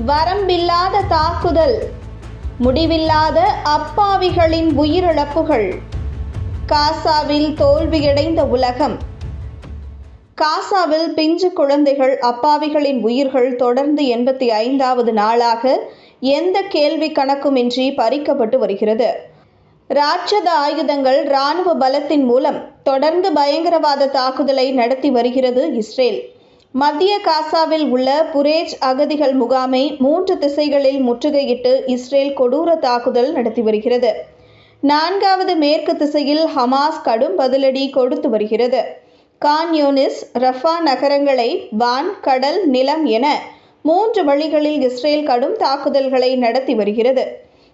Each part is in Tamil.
வரம்பில்லாத தாக்குதல் முடிவில்லாத அப்பாவிகளின் உயிரிழப்புகள். காசாவில் தோல்வியடைந்த உலகம். காசாவில் பிஞ்சு குழந்தைகள் அப்பாவிகளின் உயிர்கள் தொடர்ந்து எண்பத்தி ஐந்தாவது நாளாக எந்த கேள்வி கணக்குமின்றி பறிக்கப்பட்டு வருகிறது? ராட்சத ஆயுதங்கள் இராணுவ பலத்தின் மூலம் தொடர்ந்து பயங்கரவாத தாக்குதலை நடத்தி வருகிறது இஸ்ரேல். மத்திய காசாவில் உள்ள புரேஜ் அகதிகள் முகாமை மூன்று திசைகளில் முற்றுகையிட்டு இஸ்ரேல் கொடூர தாக்குதல் நடத்தி வருகிறது. நான்காவது மேற்கு திசையில் ஹமாஸ் கடும் பதிலடி கொடுத்து வருகிறது. கான் யூனிஸ் ரஃபா நகரங்களை வான் கடல் நிலம் என மூன்று வழிகளில் இஸ்ரேல் கடும் தாக்குதல்களை நடத்தி வருகிறது.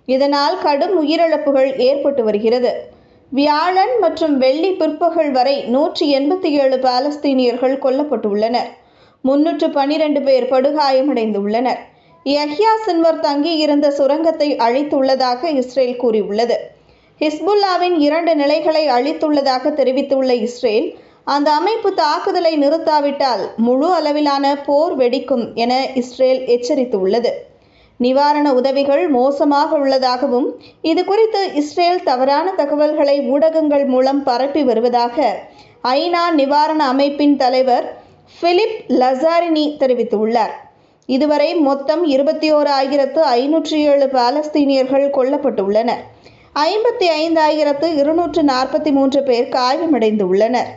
இதனால் கடும் உயிரிழப்புகள் ஏற்பட்டு வருகிறது. வியாழன் மற்றும் வெள்ளி பிற்பகல் வரை நூற்றி எண்பத்தி ஏழு பாலஸ்தீனியர்கள் கொல்லப்பட்டுள்ளனர். முன்னூற்று பனிரெண்டு பேர் படுகாயமடைந்துள்ளனர். யஹ்யா சின்வர் தங்கியிருந்த சுரங்கத்தை அழித்துள்ளதாக இஸ்ரேல் கூறியுள்ளது. ஹிஸ்புல்லாவின் இரண்டு நிலைகளை அழித்துள்ளதாக தெரிவித்துள்ள இஸ்ரேல் அந்த அமைப்பு தாக்குதலை நிறுத்தாவிட்டால் முழு அளவிலான போர் வெடிக்கும் என இஸ்ரேல் எச்சரித்துள்ளது. நிவாரண உதவிகள் மோசமாக உள்ளதாகவும் இது குறித்து இஸ்ரேல் தவறான தகவல்களை ஊடகங்கள் மூலம் பரப்பி வருவதாக ஐநா நிவாரண அமைப்பின் தலைவர் பிலிப் லசாரினி தெரிவித்துள்ளார். இதுவரை மொத்தம் இருபத்தி ஓர் ஆயிரத்து ஐநூற்றி ஏழு பாலஸ்தீனியர்கள் கொல்லப்பட்டுள்ளனர். ஐம்பத்தி ஐந்தாயிரத்து இருநூற்று நாற்பத்தி மூன்று பேர் காயமடைந்துள்ளனர்.